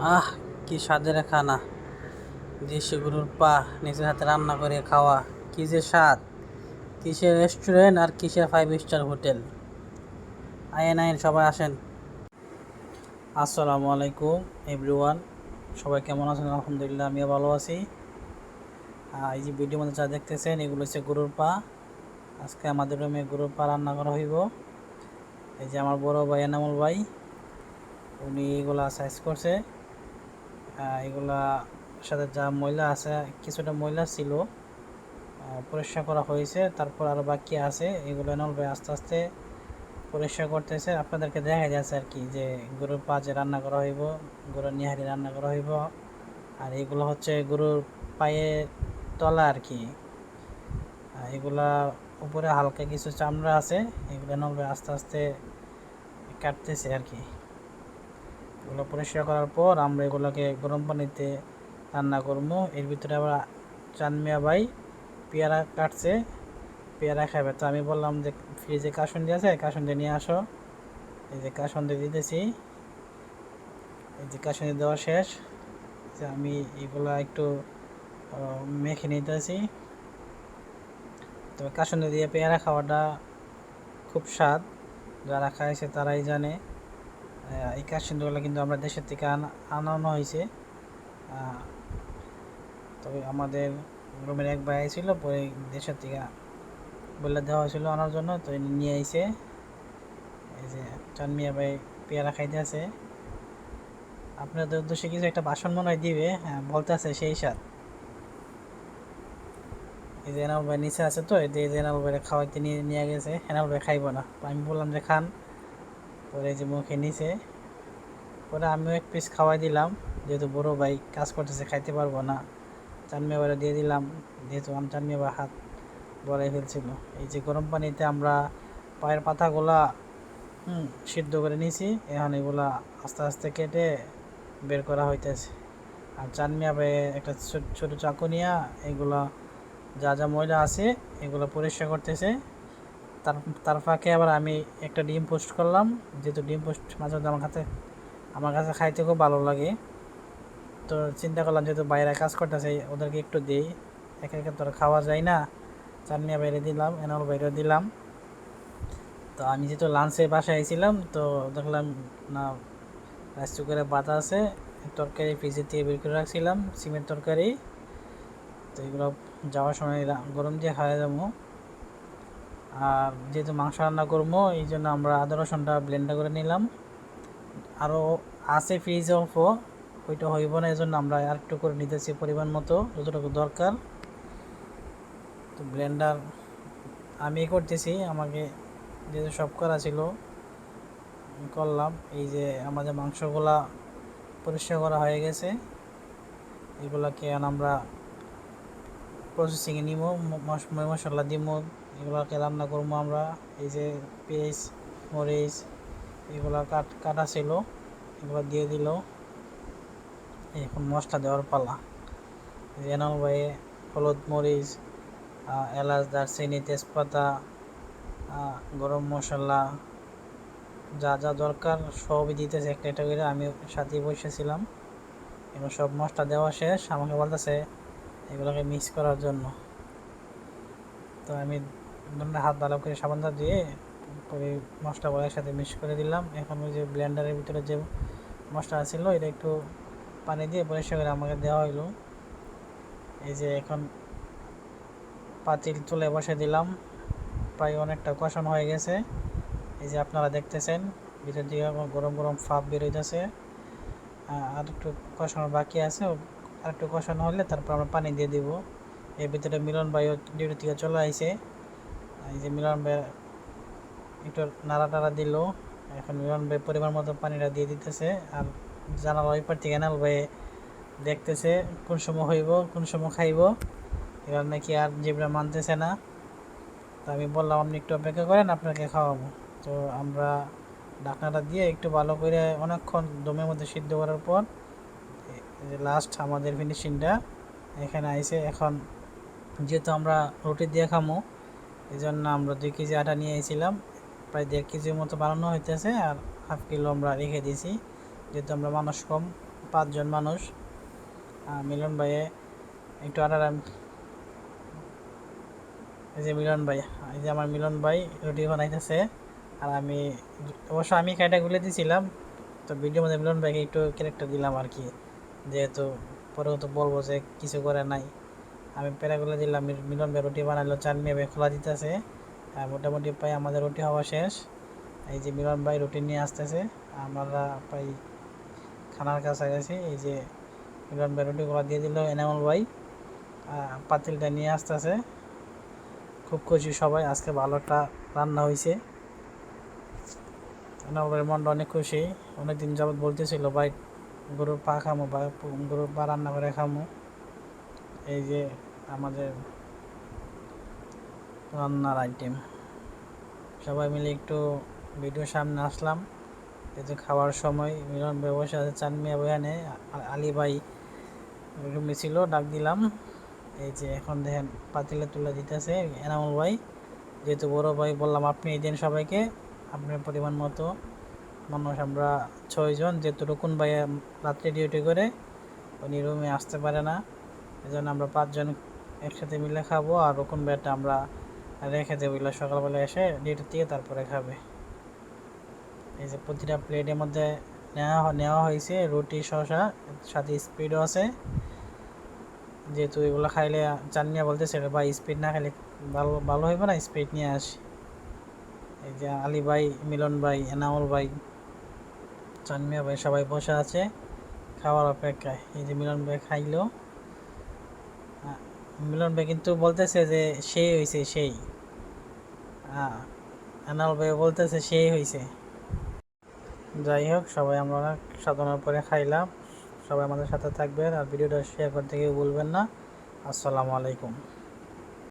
আহ, কি স্বাদের খানা। দেশি গরুর পা, নিজের হাতে রান্না করে খাওয়া, কি যে স্বাদ। কিসের রেস্টুরেন্ট আর কিসের ফাইভ স্টার হোটেল? আয়েন আয়েন সবাই আসেন। আসসালামু আলাইকুম এভরিওয়ান সবাই কেমন আছেন? আলহামদুলিল্লাহ, আমিও ভালো আছি। এই যে ভিডিও মধ্যে যা দেখতেছেন, এগুলো হচ্ছে গরুর পা। আজকে আমাদের রুমে গরুর পা রান্না করা হইব। এই যে আমার বড় ভাই, এনামুল ভাই, উনি এগুলা সাইজ করছে। এগুলা সাথে যা ময়লা আছে, কিছুটা ময়লা ছিল পরিষ্কার করা হয়েছে, তারপর আরও বাকি আছে, এগুলো নলবে আস্তে আস্তে পরিষ্কার করতেছে। আপনাদেরকে দেখা যাচ্ছে আর কি যে গরুর পা যে রান্না করা হইব, গরুর নিহারি রান্না করা হইব, আর এগুলো হচ্ছে গরুর পায়ে তলা আর কি। এগুলা উপরে হালকা কিছু চামড়া আছে, এগুলো নলবে আস্তে আস্তে কাটতেছে আর কি। এগুলো পরিষ্কার করার পর আমরা এগুলোকে গরম পানিতে রান্না করব। এর ভিতরে আবার চানমিয়া ভাই পেয়ারা কাটছে, পেয়ারা খাবে। তো আমি বললাম যে, ফ্রিজে কাসুন্দি আছে, কাসুন্দি নিয়ে আসো। এই যে কাসুন্দি দিতেছি। এই যে কাসুন্দি দেওয়া শেষ। যে আমি এগুলো একটু মেখে নিতেছি। তবে কাসুন্দি দিয়ে পেয়ারা খাওয়াটা খুব স্বাদ। যারা খাইছে তারাই জানে। এই কাসুন্দিগুলো কিন্তু আমরা দেশের থেকে আনা, আনানো হয়েছে। তবে আমাদের রুমের এক ভাই ছিল, পরে দেশের থেকে বলে দেওয়া হয়েছিল আনার জন্য, তো নিয়ে আইছে। এই যে চানমিয়া ভাই পেয়ারা খাইতে আছে। আপনাদের উদ্দেশ্যে কিছু একটা বাসন মনে হয় দিবে হ্যাঁ বলতে আছে সেই স্বাদ। এই যে এনাল ভাই নিচে আছে তো, এই যে এনাল ভাই খাওয়াইতে নিয়ে নিয়ে গেছে। এনাল ভাই খাইব না। আমি বললাম যে খান। পরে এই যে মুখে নিচে, পরে আমিও এক পিস খাওয়াই দিলাম। যেহেতু বড় ভাই কাজ করতেছে, খাইতে পারব না। চানমিয়া ভাইরা দিয়ে দিলাম, যেহেতু আমি চানমিয়া ভাই হাত বলাই ফেলছিল। এই যে গরম পানিতে আমরা পায়ের পাতাগুলা সিদ্ধ করে নিয়েছি এখন এগুলা আস্তে আস্তে কেটে বের করা হইতেছে। আর চানমিয়া ভাই একটা ছোট- ছোট চাকু নিয়ে এগুলা যা যা ময়লা আছে, এগুলো পরিষ্কার করতেছে। তার তার ফাঁকে আবার আমি একটা ডিম পোস্ট করলাম। যেহেতু ডিম পোস্ট মাঝে মধ্যে আমার কাছে আমার কাছে খাইতে খুব ভালো লাগে। তো চিন্তা করলাম যেহেতু বাইরে কাজ করতেছে, ওদেরকে একটু দিই। একে একে তো খাওয়া যায় না। চাটনিয়া বাইরে দিলাম, এনাল বাইরে দিলাম। তো আমি যেহেতু লাঞ্চে বাসায় আইছিলাম, তো দেখলাম না রাইস কুকারে বাতা আছে, তরকারি ফ্রিজে দিয়ে বের করে রাখছিলাম, সিমের তরকারি। তো এগুলো যাওয়ার সময় গরম দিয়ে খাওয়া যাব আর যেহেতু মাংস রান্না করব, এই জন্য আমরা আদা রসুনটা ব্লেন্ডার করে নিলাম। আরও আছে ফ্রিজ অফও ওইটা হইব না এই জন্য আমরা আর একটু করে নিতেছি পরিমাণ মতো, যতটুকু দরকার। তো ব্লেন্ডার আমি করতেছি, আমাকে যেহেতু সব করা ছিল করলাম। এই যে আমাদের মাংসগুলা পরিষ্কার করা হয়ে গেছে, এগুলাকে আমরা প্রসেসিংয়ে নিব মশলা দিব এগুলাকে রান্না করব আমরা? এই যে পেঁয়াজ, মরিচ, এগুলা কাট, কাটা ছিল, এগুলো দিয়ে দিল। এখন মশলা দেওয়ার পালা। এনাল ভাই, হলুদ মরিচ এলাচ, দারচিনি, তেজপাতা গরম মশলা, যা যা দরকার সবই দিতেছে একটা একটা করে। আমি সাথে বসেছিলাম এগুলো সব মশলা দেওয়া শেষ। আমাকে বলতেছে, এগুলোকে মিক্স করার জন্য। তো আমি দুটো হাত ভালো করে সাবান দাও দিয়ে পরে মশলাগুলো একসাথে মিক্স করে দিলাম। এখন ওই যে ব্লেন্ডারের ভিতরে যে মশলা ছিল, এটা একটু পানি দিয়ে পরিষ্কার করে আমাকে দেওয়া হইল। এই যে এখন পাতিল তুলে বসে দিলাম। প্রায় অনেকটা কষানো হয়ে গেছে। এই যে আপনারা দেখতেছেন, ভিতর আমার গরম গরম ফাপ বেরোইতেছে আর একটু কষানো বাকি আছে। আর একটু কষানো হলে তারপর আমরা পানি দিয়ে দিব। এর ভিতরে মিলন বায়ু ডিউটি থেকে চলে আইছে। এই যে মিলন ভাই একটু নাড়া টাড়া দিল। এখন মিলন ভাই পরিমাণ মতো পানিটা দিয়ে দিতেছে। আর জানালা ওই পার থেকে এনাল ভাই দেখতেছে কোন সময় হইব, কোন সময় খাইব। এবার নাকি আর জিবরা মানতেছে না। তো আমি বললাম, আপনি একটু অপেক্ষা করেন, আপনাকে খাওয়াবো। তো আমরা ঢাকনাটা দিয়ে একটু ভালো করে অনেকক্ষণ দমের মধ্যে সিদ্ধ করার পর লাস্ট আমাদের ফিনিশিংটা এখানে আইসে। এখন যেহেতু আমরা রুটি দিয়ে খামো এই জন্য আমরা দুই কেজি আটা নিয়ে এসেছিলাম। প্রায় দেড় কেজির মতো বানানো হইতেছে আর হাফ কিলো আমরা রেখে দিয়েছি। যেহেতু আমরা মানুষ কম, পাঁচজন মানুষ। মিলন ভাইয়ে একটু আরাম এই যে মিলন ভাই, এই যে আমার মিলন ভাই রুটি বানাইতেছে। আর আমি অবশ্য আমি কাইটা গুলে দিয়েছিলাম তো ভিডিওর মধ্যে মিলন ভাইকে একটু ক্যারেক্টার দিলাম আর কি। যেহেতু পরে তো বলব যে কিছু করে নাই। আমি প্যারাগুলো দিলাম মিলন ভাই রুটি বানাইলো চান মেয়ে ভাই খোলা দিতেছে। মোটামুটি প্রায় আমাদের রুটি হওয়া শেষ। এই যে মিলন ভাই রুটি নিয়ে আসতেছে, আমরা প্রায় খানার কাছাকাছি এই যে মিলন ভাই রুটিগুলো দিয়ে দিল এনামল ভাই। পাতিলটা নিয়ে আসতেছে। খুব খুশি সবাই, আজকে ভালো একটা রান্না হয়েছে এনামল মনটা অনেক খুশি। অনেকদিন যাবৎ বলতেছিল, ভাই, গরুর পা খামো বা গরুর পা রান্না করে খামো। এই যে আমাদের রান্নার আইটেম সবাই মিলে একটু ভিডিওর সামনে আসলাম। যে খাওয়ার সময় মিলন ব্যবসা আছে, চানমিয়া বয়ানে আলী ভাই রুমে ছিল, ডাক দিলাম। এই যে এখন দেখেন পাতিলে তুলে দিতেছে এনামুল ভাই। যেহেতু বড় ভাই বললাম, আপনি এই দিন সবাইকে। আপনার পরিমাণ মতো মানুষ আমরা ছয়জন। যেহেতু রুকুন ভাই রাত্রে ডিউটি করে, উনি রুমে আসতে পারে না। এই জন্য আমরা পাঁচজন একসাথে মিলে খাব আর রুকুন ভাইটা আমরা রেখে দেবো। এগুলো সকালবেলা এসে ডিউটি থেকে তারপরে খাবে। এই যে প্রতিটা প্লেটের মধ্যে নেওয়া নেওয়া হয়েছে রুটি, শসা, সাথে স্পিডও আছে। যেহেতু এগুলো খাইলে চানমিয়া বলতেছে বা স্পিড না খাইলে ভালো ভালো হইবে না, স্পিড নিয়ে আসি। এই যে আলী ভাই, মিলন ভাই, এনামল ভাই, চানমিয়া ভাই সবাই বসে আছে খাওয়ার অপেক্ষায়। এই যে মিলন ভাই খাইলো। মিলন ভাই কিন্তু বলতেছে যে সেই হয়েছে সেই। এনামুল ভাই বলতেছে সেই হয়েছে যাই হোক, সবাই আমরা সাধনার পরে খাইলাম। সবাই আমাদের সাথে থাকবেন আর ভিডিওটা শেয়ার করতে কেউ বলবেন না। আসসালামু আলাইকুম।